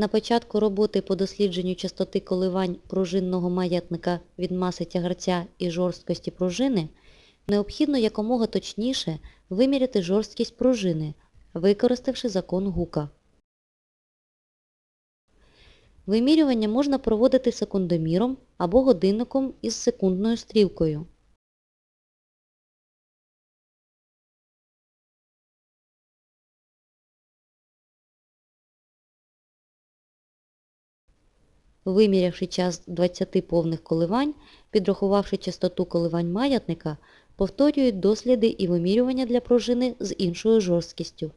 На початку роботи по дослідженню частоти коливань пружинного маятника від маси тягарця і жорсткості пружини необхідно якомога точніше виміряти жорсткість пружини, використавши закон Гука. Вимірювання можна проводити секундоміром або годинником із секундною стрілкою. Вимірявши час 20 повних коливань, підрахувавши частоту коливань маятника, повторюють досліди і вимірювання для пружини з іншою жорсткістю.